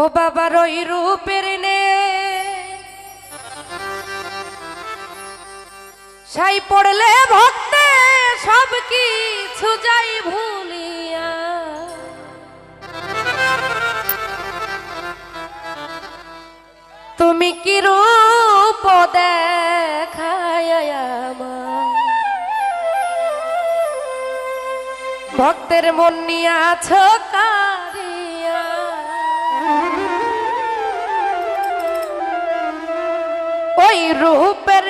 ও বাবার ওই রূপের নে। সাই পড়লে ভক্তে সব কি যাই ভুলিয়া। তুমি কি রূপ দেখায় ভক্তের মন নিয়াছ কা ওই রূপের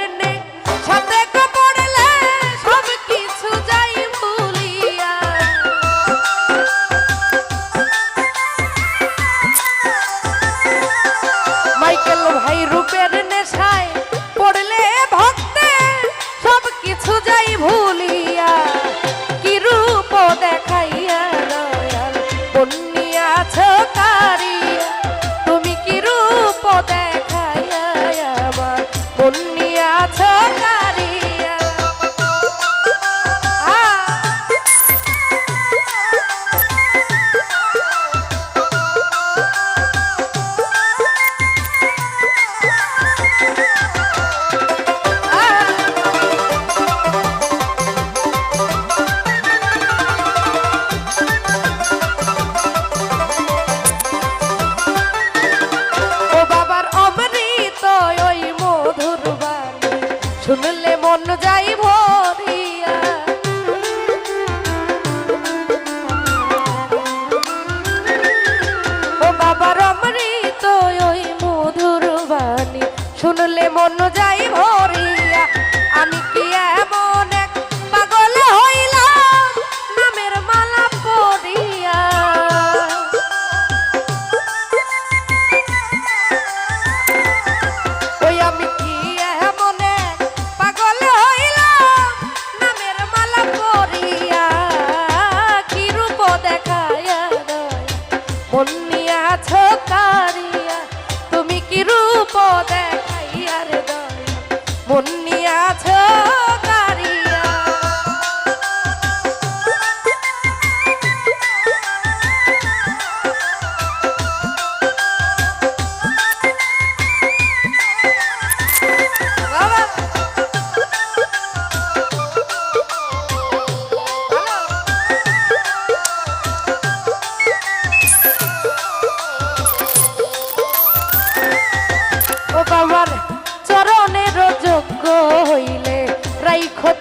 সাথে কত অনুযায়ী ভরিয়া আমি কি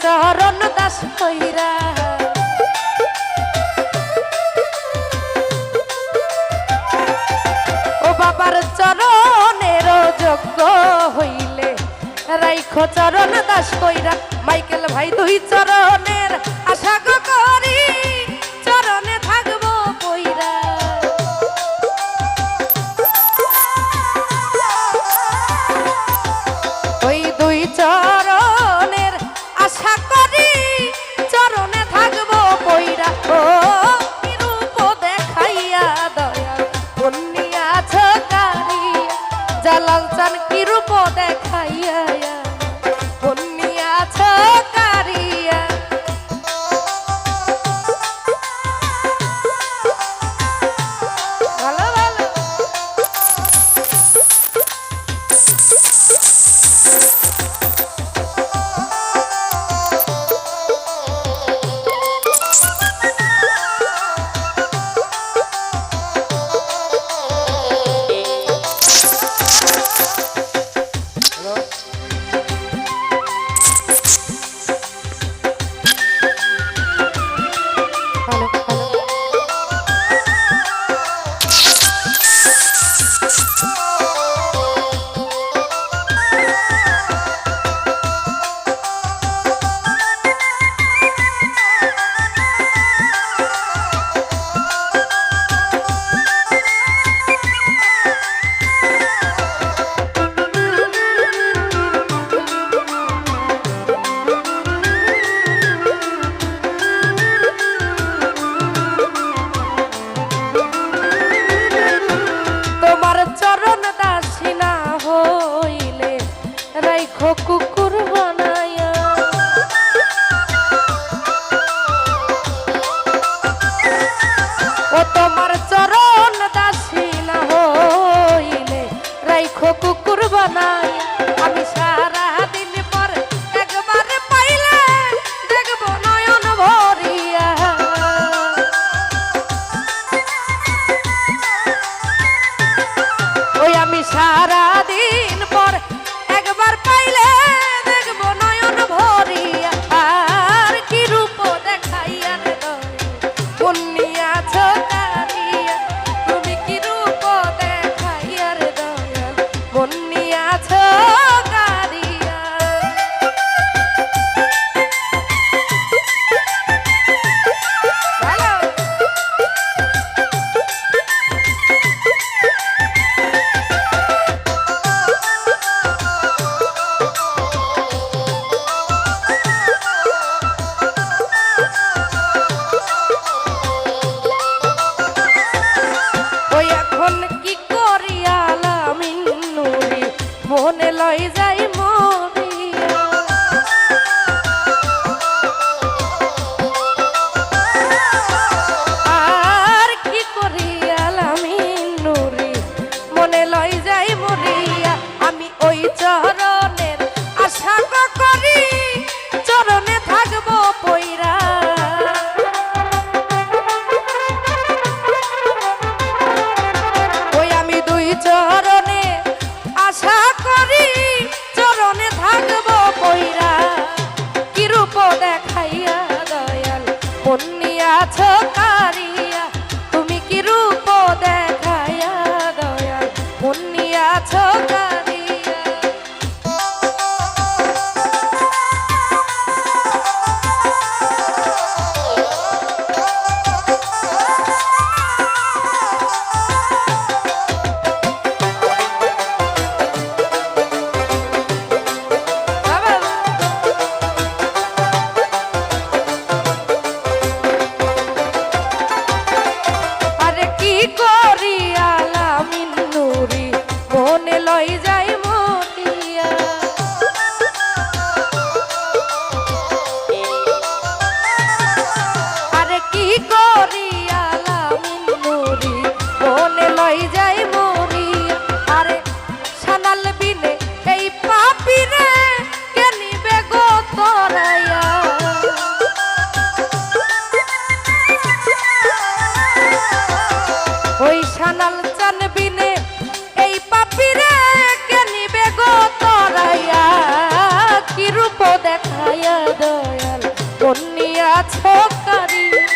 চরণ দাস কইরা ও বাবার চরণের যোগ্য হইলে রাইখ চরণ দাস কইরা, মাইকেল ভাই দুই চরণের আশা করি। না কন্যা ছোকারি।